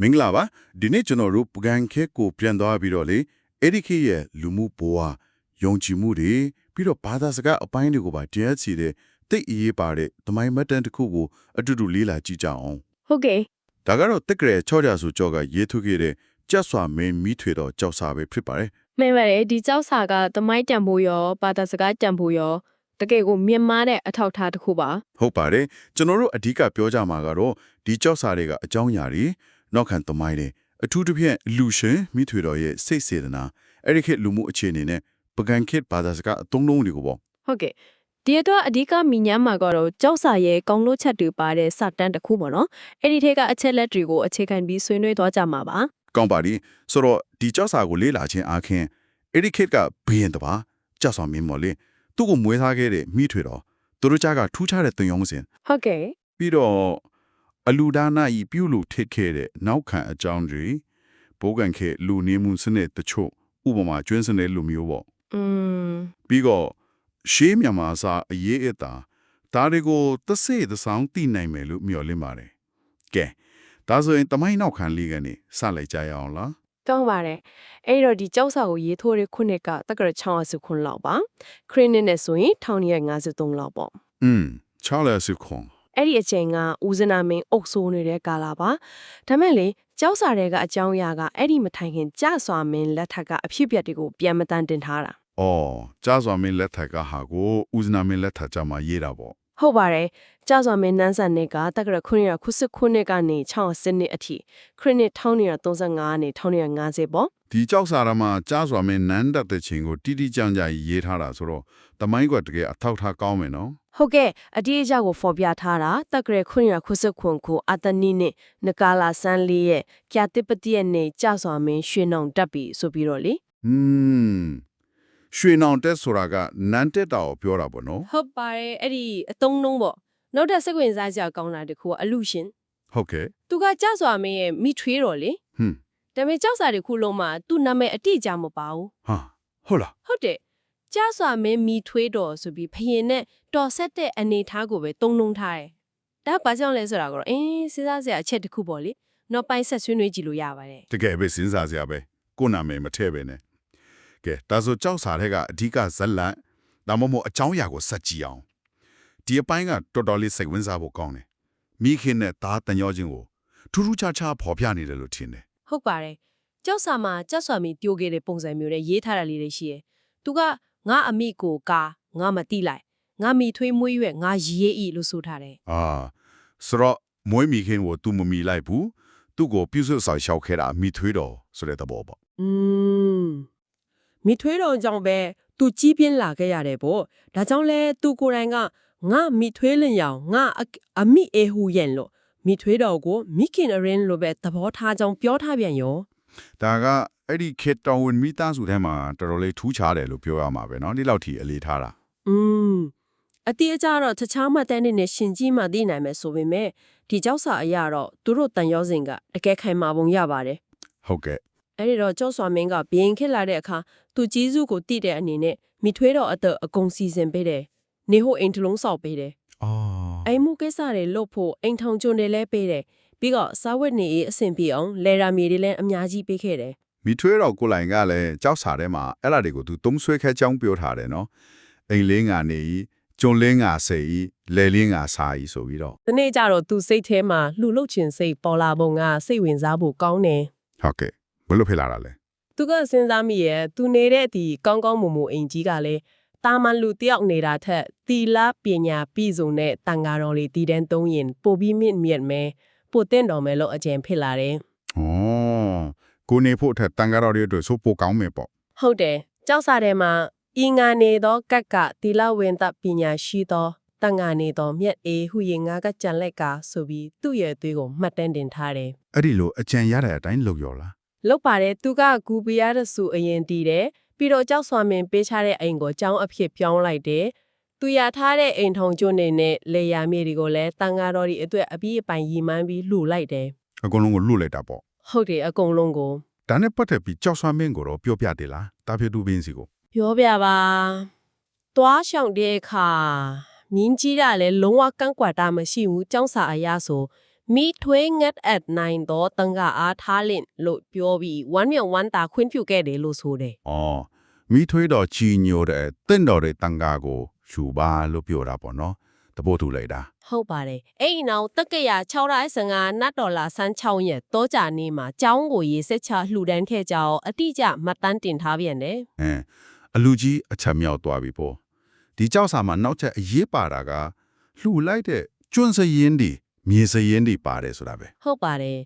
မင်္ဂလာပါဒီနေ့ကျွန်တော်တို့ပကံခဲကိုပြန်သွားပြီးတော့လေအဲ့ဒီခေတ်ရဲ့လူမှုဘဝယုံကြည်မှုတွေပြီးတော့ဘာသာစကားအပိုင်းတွေကိုပါတရားချီတဲ့တိတ်အရေးပါတဲ့သမိုင်းမတ်တန်တစ်ခုကိုအတူတူလေ့လာကြည့်ကြအောင်ဟုတ်ကဲ့ဒါကတော့တက်ကြဲချောကြဆိုကြောကရေးထုတ်ခဲ့တဲ့ကြက်စွာမင်းမိထွေတော်ကြောက်စာပဲဖြစ်ပါတယ်မှန်ပါတယ်ဒီကြောက်စာကသမိုင်းတန်ဖိုးရောဘာသာစကားတန်ဖိုးရောတကယ်ကိုမြင်မာတဲ့အထောက်အထားတစ်ခုပါဟုတ်ပါတယ်ကျွန်တော်တို့အဓိကပြောကြမှာကတော့ဒီကြောက်စာတွေကအကြောင်းအရာတွေ နောက်ခံသမိုင်းတွေအထူးသဖြင့်လူရှင်မိထွေတော်ရဲ့စိတ်စေတနာအဲ့ဒီခေတ်လူမှုအခြေအနေနဲ့ပကံခေတ်ဘာသာစကားအသုံးလုံးတွေကိုပေါ့ဟုတ်ကဲ့ဒီအတွက်အဓိကမိညာမှာကတော့ကြောက်စာရဲ့ကောင်းလို့ချက်တွေပါတဲ့စာတန်းတစ်ခုပေါ့နော်အဲ့ဒီထက်ကအချက်လက်တွေကိုအခြေခံပြီးဆွေးနွေးသွားကြမှာပါကောင်းပါပြီဆိုတော့ဒီကြောက်စာကိုလေ့လာခြင်းအားဖြင့်အဲ့ဒီခေတ်ကဘီရင်တပါကြောက်စွာမင်းမော်လေသူ့ကိုမွေးထားခဲ့တဲ့မိထွေတော်သူတို့ကြားကထူးခြားတဲ့သွန်ရုံးစဉ်ဟုတ်ကဲ့ပြီးတော့ အလူဒါနာဤပြုလို့ထစ်ခဲ့တဲ့နောက်ခံအကြောင်းတွေဘိုးကန်ခေတ်လူနေမှုစနစ်တချို့ဥပမာကျွန်းစနစ်လူမျိုးပေါ့ อืม ပြီးတော့ရှေးမြန်မာစာအရေးအတာဒါတွေကိုသစေသဆောင်သိနိုင်မယ်လို့မျှော်လင့်ပါတယ်ကဲဒါဆိုရင်တမိုင်းနောက်ခံလေးကနေစလိုက်ကြရအောင်လား တောင်းပါတယ်အဲ့တော့ဒီကြောက်စာကိုရေးထိုးတဲ့ခုနှစ်ကတက္ကရာ600ခုလောက်ပါခရစ်နှစ်နဲ့ဆိုရင်1953လောက်ပေါ့ อืมချားလဲစုခွန် အဲ့ဒီအချိန်ကဦးဇနာမင်းအုပ်ဆိုးနေတဲ့ကာလာပါဒါမဲ့လေကြောက်စာတွေကအကြောင်းအရာကအဲ့ဒီမထိုင်ခင်ကြစွာမင်းလက်ထက်ကအဖြစ်အပျက်တွေကိုပြန်မတန်တင်ထားတာအော်ကြားစွာမင်းလက်ထက်ကဟာကိုဦးဇနာမင်းလက်ထက်ကြမှာရေးတာပေါ့ဟုတ်ပါတယ်ကြစွာမင်းနန်းဆန်နှစ်ကတက္ကရာ900ခုနှစ်ကနေ600နှစ်အထိခရစ်နှစ်1935ကနေ1950ပေါ့ဒီကြောက်စာရမှာကြားစွာမင်းနန်းတက်တဲ့ချိန်ကိုတိတိကျကျရေးထားတာဆိုတော့တမိုင်းကတကယ်အထောက်ထားကောင်းမယ်နော် ဟုတ်ကဲ့အတိအကျကိုဖော်ပြထားတာတက္ကရာ900ခုကိုအတနီနဲ့နကာလာဆန်းလေးရဲ့ကျာတိပတိရဲ့နေကြစွာမင်းရွှေနှောင်တက်ပြီဆိုပြီးတော့လေอืมရွှေနောင်တက်ဆိုတာကနန်းတက်တာကိုပြောတာပေါ့နော်ဟုတ်ပါတယ်အဲ့ဒီအတုံးလုံးပေါ့နောက်ထပ်စက်ဝင်စားစရာကောင်းတာတခုကအလူရှင်ဟုတ်ကဲ့သူကကြစွာမင်းရဲ့မိထွေးတော်လေဟွန်းဒါပေမဲ့ကြောက်စာတွေခုလုံးမှာသူ့နာမည်အတိအကျမပါဘူးဟာဟုတ်လားဟုတ်တယ် ကြစွာမင်းမိထွေးတော်ဆိုပြီးဖရင်နဲ့တော်ဆက်တဲ့အနေထားကိုပဲတုံးလုံးထားတယ်ဒါကဘာကြောင့်လဲဆိုတာကတော့အင်းစဉ်းစားစရာအချက်တစ်ခုပေါ့လေနောက်ပိုင်းဆက်ဆွေးနွေးကြည့်လို့ရပါတယ်တကယ်ပဲစဉ်းစားစရာပဲကိုယ်နာမည်မထည့်ပဲနဲ့ကဲဒါဆိုကြောက်စာတဲ့ကအဓိကဇက်လန့်ဒါမှမဟုတ်အချောင်းအရာကိုစက်ကြည့်အောင်ဒီအပိုင်းကတော်တော်လေးစိတ်ဝင်စားဖို့ကောင်းတယ်မိခင်နဲ့သားတန်ရောချင်းကိုထူးထူးခြားခြားဖော်ပြနေတယ်လို့ထင်တယ်ဟုတ်ပါတယ်ကြောက်စာမှာကြစွာမင်းပြိုခဲ့တဲ့ပုံစံမျိုးနဲ့ရေးထားတာလေးတွေရှိတယ်သူက ငါအမိကိုကာငါမတိလိုက်ငါမိထွေးမွေးရွက်ငါရေးဤလို့ဆိုထားတယ် အာဆိုတော့မွေးမိခင်ကို तू မမီလိုက်ဘူးသူ့ကိုပြုစုဆောင်ရှောက်ခဲ့တာမိထွေးတော်ဆိုတဲ့သဘောပေါ့ อืมမိထွေးတော်ကြောင့်ပဲသူကြီးပြင်းလာခဲ့ရတယ်ပေါ့ဒါကြောင့်လဲသူကိုယ်တိုင်ကငါမိထွေးလင်ရောင်ငါအအမိအေဟူရဲ့လို့မိထွေးတော်ကိုမိခင်အရင်လိုပဲသဘောထားကြောင်းပြောထားပြန်ရော ဒါကအဲ့ဒီခေတ်တော်ဝင်မိသားစုထဲမှာတော်တော်လေးထူးခြားတယ်လို့ပြောရမှာပဲเนาะဒီလောက်ထိအလေးထားတာ อืมအတိအကျတော့တခြားမှတ်တမ်းတွေနဲ့ရှင်ကြီးမှသိနိုင်မယ်ဆိုပေမဲ့ဒီကြောက်စာအရာတော့သူတို့တန်ရောစင်ကတကယ်ခိုင်မာပုံရပါတယ် ဟုတ်ကဲ့ အဲ့ဒီတော့ကျောက်စွာမင်းကဘရင်ခစ်လာတဲ့အခါသူကြီးစုကိုတိတဲ့အနေနဲ့မိထွေးတော်အသက်အကုန်စီစဉ်ပေးတယ်။နေဟိုအိမ်တစ်လုံးဆောက်ပေးတယ် အော် ။အိမ်မှုကိစ္စတွေလုပ်ဖို့အိမ်ထောင်ကျွန်းတွေလည်းပေးတယ်။ ပြီးတော့စားဝတ်နေရေးအဆင်ပြေအောင်လဲရာမြေတွေလည်းအများကြီးပေးခဲ့တယ်မိထွေးတော်ကိုလိုင်ကလည်းကြောက်စာထဲမှာအဲ့လာတွေကိုသူသုံးဆွဲခဲကြောင်းပြောထားတယ်နော်အိမ်လင်းငါနေဤကျွန်းလင်းငါစေဤလဲလင်းငါစာဤဆိုပြီးတော့ဒီနေ့ကျတော့သူစိတ်ထဲမှာလှုပ်လှုပ်ခြင်းစိတ်ပေါ်လာပုံကစိတ်ဝင်စားဖို့ကောင်းတယ်ဟုတ်ကဲ့ဘယ်လိုဖြစ်လာတာလဲသူကစဉ်းစားမိရဲ့သူနေတဲ့ဒီကောင်းကောင်းမွန်မွန်အိမ်ကြီးကလည်းတာမန်လူတယောက်နေတာထက်တီလာပညာပြည့်စုံတဲ့တန်ဃာတော်လေးတည်တန်းသုံးရင်ပိုပြီးမြင့်မြတ်မယ်။ ပိုတင့်တော်မယ်လို့အကြံဖြစ်လာတယ်ဩကိုနေဖို့အထက်တန်ကြတော်တွေအတွက်ဆိုပိုကောင်းမယ်ပေါ့ဟုတ်တယ်ကြောက်စာထဲမှာဤငါနေသောကက်ကသီလဝင်တပညာရှိသောတန်ငါနေသောမြတ်အေဟုရင်ငါကကြံလက်ကဆိုပြီးသူ့ရဲ့အသွေးကိုမှတ်တမ်းတင်ထားတယ်အဲ့ဒီလိုအကြံရတဲ့အတိုင်းလုပ်ရောလားလောက်ပါတယ်သူကဂူပီယာရစုအရင်တည်တယ်ပြီးတော့ကြောက်စွာမင်ပေးချတဲ့အိမ်ကိုကျောင်းအဖြစ်ပြောင်းလိုက်တယ် သူရထားတဲ့အိမ်ထုံကျွန်းနေနဲ့လေယာမြေတွေကိုလည်းတန်ဃာတော်ဒီအတွက်အပြီးအပိုင်ရီမှန်းပြီးလှူလိုက်တယ်အကုန်လုံးကိုလွတ်လိုက်တာပေါ့ဟုတ်တယ်အကုန်လုံးကိုဒါနဲ့ပတ်သက်ပြီးကြောက်ဆွမ်းမင်းကိုတော့ပြောပြတယ်လားတာဖြစ်သူပင်းစီကိုပြောပြပါသွားရှောင်တဲ့အခါမြင်းကြီးကလည်းလုံးဝကန့်ကွက်တာမရှိဘူးကျောင်းစာအရာဆိုမိထွေးငတ်အတ်နိုင်တော့တန်ကအားထားလင့်လို့ပြောပြီးဝမ်းမြောက်ဝမ်းသာခွင့်ပြုခဲ့တယ်လို့ဆိုတယ်။အော်မိထွေးတော်ချီညိုတဲ့တင့်တော်တဲ့တန်ဃာကို ယူပါလို့ပြောတာပေါ့နော်။တပို့ထူလိုက်တာဟုတ်ပါတယ်အဲ့ဒီနောက်တက္ကရာ6ရိုက်15နတ်ဒေါ်လာဆန်း6ရက်တောကြနေမှာကျောင်းကိုရေစက်ချလှူဒန်းခဲ့ကြအောင်အတိအကျမှတ်တမ်းတင်ထားပြန်တယ်။အင်းအလူကြီးအချက်မြောက်သွားပြီပေါ့။ဒီကြောက်စာမှာနောက်ချက်အရေးပါတာကလှူလိုက်တဲ့ကျွန်းစရင်ဒီမြေစရင်ဒီပါတယ်ဆိုတာပဲဟုတ်ပါတယ်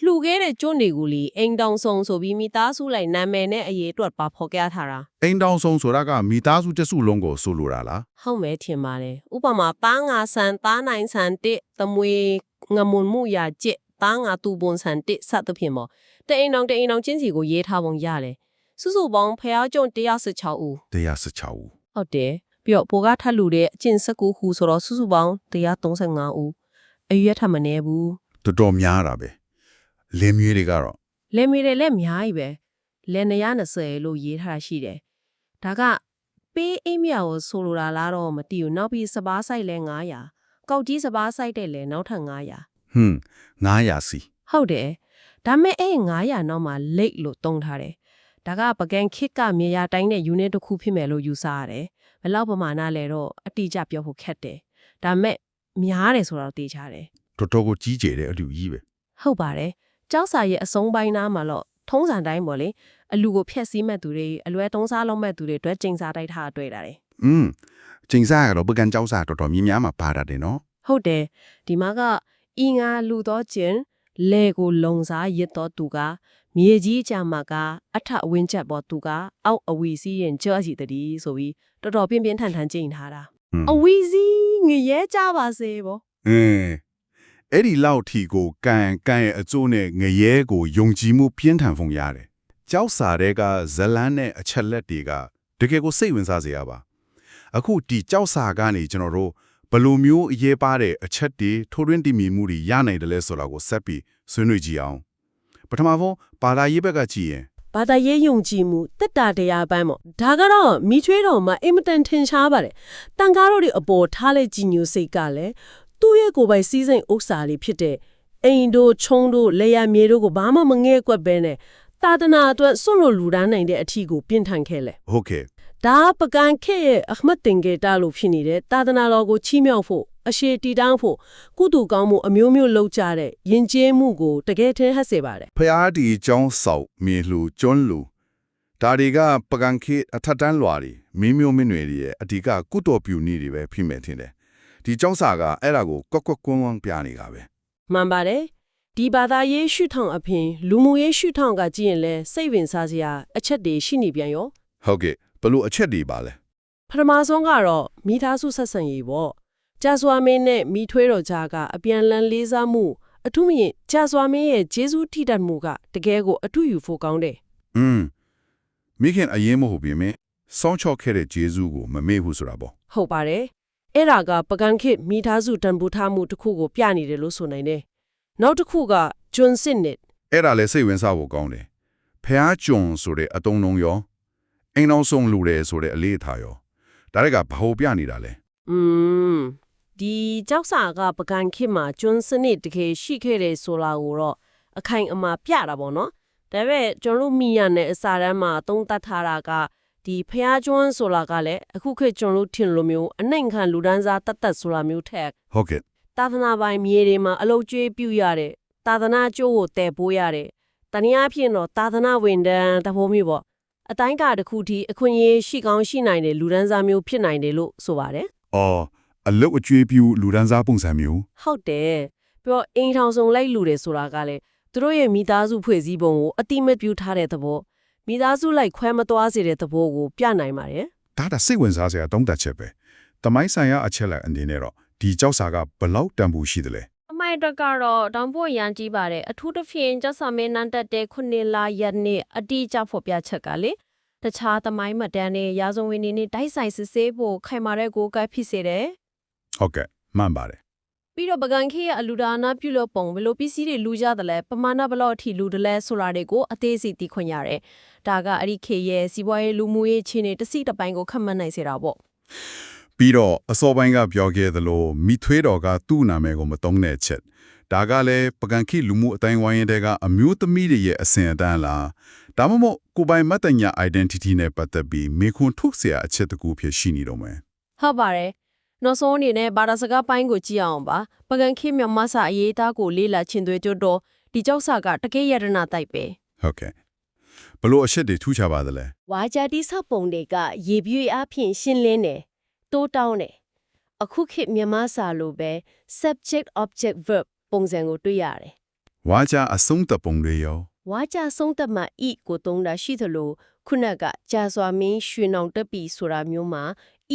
လှူခဲ့တဲ့ကျွန်းတွေကိုလေအိမ်တောင်ဆောင်ဆိုပြီးမိသားစုလိုက်နာမည်နဲ့အရေးအတွက်ပါဖော်ပြထားတာ။အိမ်တောင်ဆုံးဆိုတာကမိသားစုတစ်စုလုံးကိုဆိုလိုတာလားဟုတ်မဲထင်ပါတယ်ဥပမာပါငါဆန်သားနိုင်ဆန်တစ်သမွေငမွန်မှုရာကျစ်သားငါတူပွန်ဆန်တစ်စသဖြင့်ပေါ့တအိမ်တောင်တအိမ်တောင်ချင်းစီကိုရေးထားပုံရတယ်စုစုပေါင်းဖះကျုံ116ဦး။တရား16ဦးဟုတ်တယ်ပြီးတော့ပိုကထပ်လူတဲ့အကျင့်19ခုဆိုတော့စုစုပေါင်း135ဦးအရွက်ထပ်မနေဘူး။တော်တော်များတာပဲ။ လင်းမြွေတွေကတော့လက်မီတွေလည်းအများကြီးပဲလက်220လို့ရေးထားတာရှိတယ်ဒါကပေးအိမ်မြောက်ကိုဆိုလိုတာလားတော့မသိဘူးနောက်ပြီးစပားဆိုင်လဲ900ကောက်ကြီးစပားဆိုင်တဲ့လဲနောက်ထပ်900ဟွန်း900စီဟုတ်တယ်ဒါမဲ့အဲ့900နောက်မှာလိတ်လို့တုံးထားတယ်ဒါကပကံခစ်ကမြေယာတိုင်းတဲ့ unit တစ်ခုဖြစ်မယ်လို့ယူဆရတယ်ဘယ်လောက်ပမာဏလဲတော့အတိအကျပြောဖို့ခက်တယ်ဒါမဲ့များတယ်ဆိုတော့သိချတယ်တော်တော်ကိုကြီးကျယ်တဲ့အလူကြီးပဲဟုတ်ပါတယ် ကြောက်စာရဲ့အဆုံးပိုင်းနားမှာတော့ထုံးစံတိုင်းပေါ့လေအလူကိုဖျက်ဆီးမဲ့သူတွေအလွဲသုံးစားလုပ်မဲ့သူတွေအတွက်ကျင်စာတိုက်ထားတွေ့တာတယ်။อืมကျင်စာကတော့ပုဂံကြောက်စာတော်တော်များများမှာပါတာတယ်နော်။ဟုတ်တယ်ဒီမှာကအင်းငါလူတော်ကျင်လေကိုလုံစားရစ်တော်သူကမြေကြီးကြမှာကအထအဝင်းချက်ပေါ်သူကအောက်အဝီစီးရင်ကြောစီတည်းဆိုပြီးတော်တော်ပြင်းပြင်းထန်ထန်ကြိန်ထားတာ။အဝီစီးငရဲကြပါစေပေါ့။အင်း အဲ့ဒီလောက်ထီကိုကန်ကန်ရဲ့အကျိုးနဲ့ငရဲကိုယုံကြည်မှုပြင်းထန်ဖုံရတယ်ကြောက်စားတဲ့ကဇလန်းနဲ့အချက်လက်တွေကတကယ်ကိုစိတ်ဝင်စားစရာပါအခုဒီကြောက်စာကနေကျွန်တော်တို့ဘယ်လိုမျိုးအရေးပါတဲ့အချက်တွေထိုးရင်းတည်မြင်မှုတွေရနိုင်တယ်လဲဆိုတာကိုဆက်ပြီးဆွေးနွေးကြည့်အောင်ပထမဆုံးပါလာရေးဘက်ကကြည့်ရင်ဘာသာရေးယုံကြည်မှုတက်တာတရားပိုင်းပေါ့ဒါကတော့မိချွေးတော်မှာအင်မတန်ထင်ရှားပါတယ်တန်ကားတို့တွေအပေါ်ထားတဲ့ကြည်ညိုစိတ်ကလည်း သူ့ရဲ့ကိုယ်ပိုင်စည်းစိမ်ဥစ္စာတွေဖြစ်တဲ့အိမ်တို့ခြုံတို့လေယာမြေတို့ကိုဘာမှမငဲ့ကွက်ပဲနဲ့သာသနာအတွက်စွန့်လို့လူဒန်းနိုင်တဲ့အထီကိုပြင်းထန်ခဲ့လေဟုတ်ကဲ့ဒါပကံခေတ်ရဲ့အခမတ်တင်ကေတာလို့ဖြစ်နေတဲ့သာသနာတော်ကိုချီးမြှောက်ဖို့အရှိတီတောင်းဖို့ကုသိုလ်ကောင်းမှုအမျိုးမျိုးလုပ်ကြတဲ့ယဉ်ကျေးမှုကိုတကယ်ထင်ဟပ်စေပါတယ်ဖျားဒီကျောင်းဆောက်မြေလှူကျွန်းလူဒါတွေကပကံခေတ်အထက်တန်းလွာတွေမင်းမျိုးမင်းတွေရဲ့အဓိကကုတော်ပြူနည်းတွေပဲဖြစ်မဲ့ထင်တယ် ဒီကျောင်းစာကအဲ့ဒါကိုကွက်ကွက်ကွန်းကွန်းပြနေတာပဲမှန်ပါတယ်ဒီဘာသာရေးရှုထောင့်အပြင်လူမှုရေးရှုထောင့်ကကြည့်ရင်လဲစိတ်ဝင်စားစရာအချက်တွေရှိနေပြန်ရောဟုတ်ကဲ့ဘလို့အချက်တွေပါလဲပထမဆုံးကတော့မိသားစုဆက်ဆံရေးပေါ့ကြာစွာမင်းနဲ့မိထွေးတော်ကြားကအပြန်လန်းလေးစားမှုအထူးမရင်ကြာစွာမင်းရဲ့ဂျေဇုထိတတ်မှုကတကယ်ကိုအထူးယူဖို့ကောင်းတယ်อืมမိခင်အရင်မဟုတ်ပြီမင်းစောင်းချော့ခဲ့တဲ့ဂျေဇူးကိုမမေ့ဘူးဆိုတာပေါ့ဟုတ်ပါတယ် အဲ့ဒါကပကံခေတ်မိသားစုတန်ဖိုးထားမှုတစ်ခုကိုပြနေတယ်လို့ဆိုနိုင်တယ်နောက်တစ်ခုကဂျွန်စစ်နစ်အဲ့ဒါလည်းစိတ်ဝင်စားဖို့ကောင်းတယ်ဖျားကျွန်းဆိုတဲ့အတုံးလုံးရောအိမ်အောင်ဆုံးလူတယ်ဆိုတဲ့အလေးအထားရောဒါတွေကဘာလို့ပြနေတာလဲอืมဒီကြောက်စာကပကံခေတ်မှာဂျွန်စနစ်တကယ်ရှိခဲ့တယ်ဆိုတာကိုတော့အခိုင်အမာပြတာပေါ့နော်ဒါပေမဲ့ကျွန်တော်တို့မိရနဲ့အစာတန်းမှာသုံးသပ်ထားတာက ဒီဖျားကျွန်းဆိုတာကလည်းအခုခေတ်ကျွန်တော်တို့ထင်လိုမျိုးအနိုင်ခံလူဒန်းစားတတ်တတ်ဆိုတာမျိုးထက်ဟုတ်ကဲ့သာသနာပိုင်မြေတွေမှာအလုတ်ကျွေးပြုရတဲ့သာသနာကျိုးကိုတည်ပိုးရတဲ့တနည်းအားဖြင့်တော့သာသနာဝန်တန်းသဘောမျိုးပေါ့အတိုင်းကတစ်ခုထိအခွင့်အရေးရှိကောင်းရှိနိုင်တဲ့လူဒန်းစားမျိုးဖြစ်နိုင်တယ်လို့ဆိုပါတယ်အော်အလုတ်အကျွေးပြူလူဒန်းစားပုံစံမျိုးဟုတ်တယ်ပြီးတော့အိမ်ထောင်ဆောင်လိုက်လူတယ်ဆိုတာကလည်းသူတို့ရဲ့မိသားစုဖွဲ့စည်းပုံကိုအတိမတ်ပြုထားတဲ့သဘော မိသားစုလိုက်ခွဲမသွားစေတဲ့သဘောကိုပြနိုင်ပါတယ်ဒါဒါစိတ်ဝင်စားစရာတုံးတက်ချက်ပဲတမိုင်းဆိုင်ရာအချက်လက်အနေနဲ့တော့ဒီကြောက်စာကဘလောက်တန်ဖိုးရှိတယ်လဲအမိုက်တက်ကတော့တောင်ဖို့ရန်ကြီးပါတယ်အထူးသဖြင့်ကျဆာမင်းနန်းတက်တဲ့ခုနှစ်လရက်နေ့အတိအကျဖော်ပြချက်ကလေတခြားသမိုင်းမတန်းနဲ့ရာဇဝင်တွေနဲ့တိုက်ဆိုင်စစ်ဆေးဖို့ခိုင်မာတဲ့ကိုယ်ကပ်ဖြစ်စေတယ်ဟုတ်ကဲ့မှန်ပါတယ် ပြီးတော့ပကံခေရဲ့အလူဒါနာပြုလို့ပုံဘယ်လိုပစ္စည်းတွေလူကြတယ်လဲပမာဏဘယ်လောက်အထိလူတယ်လဲဆိုတာတွေကိုအသေးစိတ်သိခွင့်ရတယ်ဒါကအဲ့ဒီခေရဲ့စီးပွားရေးလူမှုရေးအခြေအနေတစ်စီတစ်ပိုင်းကိုခန့်မှန်းနိုင်စေတာပေါ့ ပြီးတော့အစောပိုင်းကပြောခဲ့သလိုမိထွေးတော်ကသူ့နာမည်ကိုမတုံးတဲ့အချက် ဒါကလည်းပကံခိလူမှုအတိုင်းဝိုင်းတွေကအမျိုးသမီးတွေရဲ့အစဉ်အတန်းလားဒါမှမဟုတ်ကိုယ်ပိုင်မတ်တညာ identity နဲ့ပတ်သက်ပြီးမေခွန်းထုတ်เสียအချက်တစ်ခုဖြစ်ရှိနေတော့မယ် ဟုတ်ပါတယ် နောက်ဆုံးအနေနဲ့ဘာသာစကားပိုင်းကိုကြည့်အောင်ပါပကံခေတ်မြန်မာစာအရေးအသားကိုလေးလာချင်းသွေးကြတော့ဒီကြောက်စာကတကယ်ယရနာတိုက်ပဲဟုတ်ကဲ့ဘလို့အချက်တွေထူးခြားပါသလဲဝါကြတိဆောက်ပုံတွေကရေပြည့်အဖြစ်ရှင်းလင်းတယ်တိုးတောင်းတယ်အခုခေတ်မြန်မာစာလိုပဲ subject object verb ပုံစံကိုတွေ့ရတယ်ဝါကြအဆုံးတပုံတွေရောဝါကြဆုံးသက်မှာဤကိုသုံးတာရှိသလိုခုနကကြာစွာမင်းရွှေနောင်တက်ပြီဆိုတာမျိုးမှာ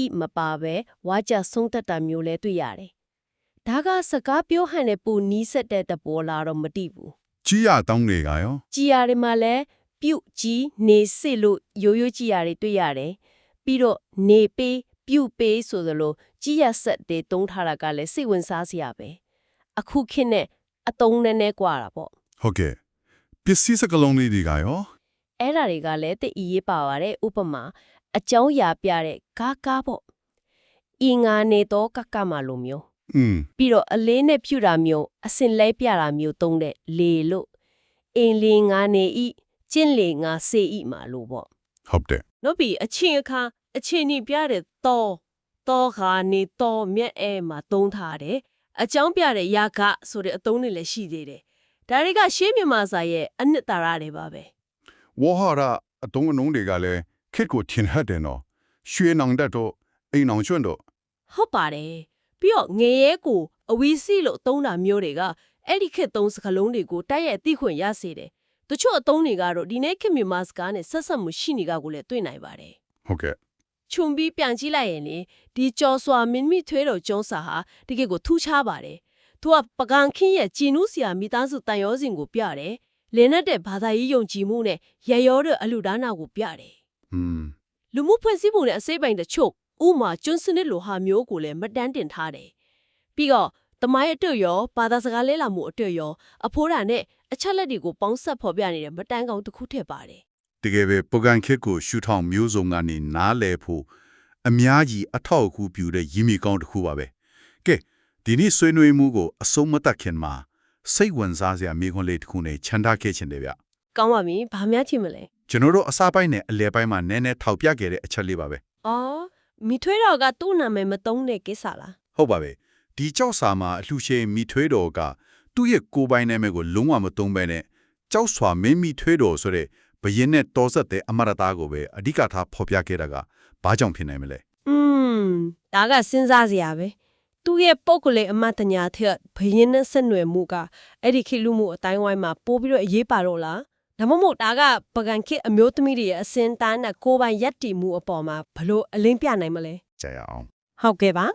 ဤမပါဘဲဝါကျဆုံးသက်တာမျိုးလဲတွေ့ရတယ်။ဒါကစကားပြောဟန်တဲ့ပူနီးဆက်တဲ့သဘောလားတော့မသိဘူး။ကြီးရတောင်းတွေကရောကြီးရတယ်မှာလဲပြုတ်ကြီးနေစစ်လို့ရိုးရိုးကြီးရတယ်တွေ့ရတယ်။ပြီးတော့နေပေးပြုတ်ပေးဆိုသလိုကြီးရဆက်တွေတုံးထားတာကလည်းစိတ်ဝင်စားစရာပဲ။အခုခေတ်နဲ့အတုံးနဲ့နဲ့ကွာတာပေါ့။ဟုတ်ကဲ့။ပစ္စည်းစကလုံးလေးတွေကရောအဲ့ဓာတွေကလည်းတည်အရေးပါပါတယ်ဥပမာ အကြောင်းအရာပြတဲ့ကားကားပေါ့အင်္ဂါနေတော့ကကမလိုမျိုးอืมပြီးတော့အလေးနဲ့ဖြူတာမျိုးအစင်လဲပြတာမျိုးသုံးတဲ့လေလို့အင်လေငါနေဤကျင့်လေငါစေဤမှာလို့ပေါ့ဟုတ်တယ်နောက်ပြီးအချင်းအခါအချင်းဤပြတဲ့တော်တော်ခါနေတော်မြက်အဲမှာသုံးထားတယ်အကြောင်းပြတဲ့ရာကဆိုတဲ့အသုံးတွေလည်းရှိသေးတယ်ဒါတွေကရှေးမြန်မာစာရဲ့အနှစ်သာရတွေပါပဲဝဟရအသုံးအနှုန်းတွေကလည်း ခစ်ကိုထင်ဟတ်တယ်နော်ရွှေနောင်တက်တော့အိမ်နောင်ကျွန်းတော့ဟုတ်ပါတယ်ပြီးတော့ငရဲကိုအဝီစီလို့သုံးတာမျိုးတွေကအဲ့ဒီခေတ်သုံးစကားလုံးတွေကိုတိုက်ရိုက်သိခွင့်ရစေတယ်တချို့အသုံးတွေကတော့ဒီနေ့ခေတ်မြန်မာစကားနဲ့ဆက်ဆက်မှုရှိနေကြကိုလည်းတွေ့နိုင်ပါတယ်ဟုတ်ကဲ့ခြုံပြီးပြန်ကြည့်လိုက်ရင်လေဒီကြော်စွာမင်းမိထွေးတော်ကျုံးစာဟာတကယ်ကိုထူးခြားပါတယ်သူကပကံခင်းရဲ့ဂျီနုဆရာမိသားစုတန်ရောစဉ်ကိုပြတယ်လင်းနဲ့တဲ့ဘာသာရေးယုံကြည်မှုနဲ့ရရောတဲ့အလူဒါနာကိုပြတယ် อืมလူမှုဖွဲ့စည်းပုံနဲ့အစိမ့်ပိုင်တချို့ဥမာကျွန်းစနစ်လိုဟာမျိုးကိုလည်းမတန်းတင်ထားတယ်ပြီးတော့တမိုင်းအတွက်ရောဘာသာစကားလဲလာမှုအတွက်ရောအဖိုးဓာနဲ့အချက်လက်တွေကိုပေါင်းဆက်ဖော်ပြနေတဲ့မတန်းကောင်တစ်ခုထည့်ပါတယ်တကယ်ပဲပကံခစ်ကိုရှူထောင်မျိုးစုံကနေနားလဲဖို့အများကြီးအထောက်အကူပြုတဲ့ရင်းမြစ်ကောင်းတစ်ခုပါပဲကဲဒီနေ့ဆွေးနွေးမှုကိုအဆုံးမတတ်ခင်မှာစိတ်ဝင်စားစရာမိခွန်းလေးတစ်ခုနဲ့ခြံထားခဲ့ခြင်းတယ်ဗျကောင်းပါပြီဘာများချင်မလဲ ကျွန်တော်တို့အစားပိုင်းနဲ့အလဲပိုင်းမှာနည်းနည်းထောက်ပြခဲ့တဲ့အချက်လေးပါပဲအော်မိထွေးတော်ကသူ့နာမည်မသုံးတဲ့ကိစ္စလားဟုတ်ပါပဲဒီကြောက်စာမှာအလှရှိမိထွေးတော်ကသူ့ရဲ့ကိုယ်ပိုင်နာမည်ကိုလုံးဝမသုံးဘဲနဲ့ကြောက်စွာမင်းမိထွေးတော်ဆိုတဲ့ဘရင်နဲ့တော်ဆက်တဲ့အမရတာကိုပဲအဓိကထားဖော်ပြခဲ့တာကဘာကြောင့်ဖြစ်နိုင်မလဲอืมဒါကစဉ်းစားစရာပဲသူ့ရဲ့ပုံကလေးအမတ်တညာထက်ဘယင်းနဲ့ဆက်နွယ်မှုကအဲ့ဒီခိလူမှုအတိုင်းဝိုင်းမှာပို့ပြီးတော့အရေးပါတော့လား ဒါမှမဟုတ်ဒါကပကံခိအမျိုးသမီးတွေရဲ့အစင်တန်းနဲ့ကိုယ်ပိုင်ယက်တီမှုအပေါ်မှာဘလို့အလင်းပြနိုင်မလဲကြာရအောင်ဟုတ်ကဲ့ပါ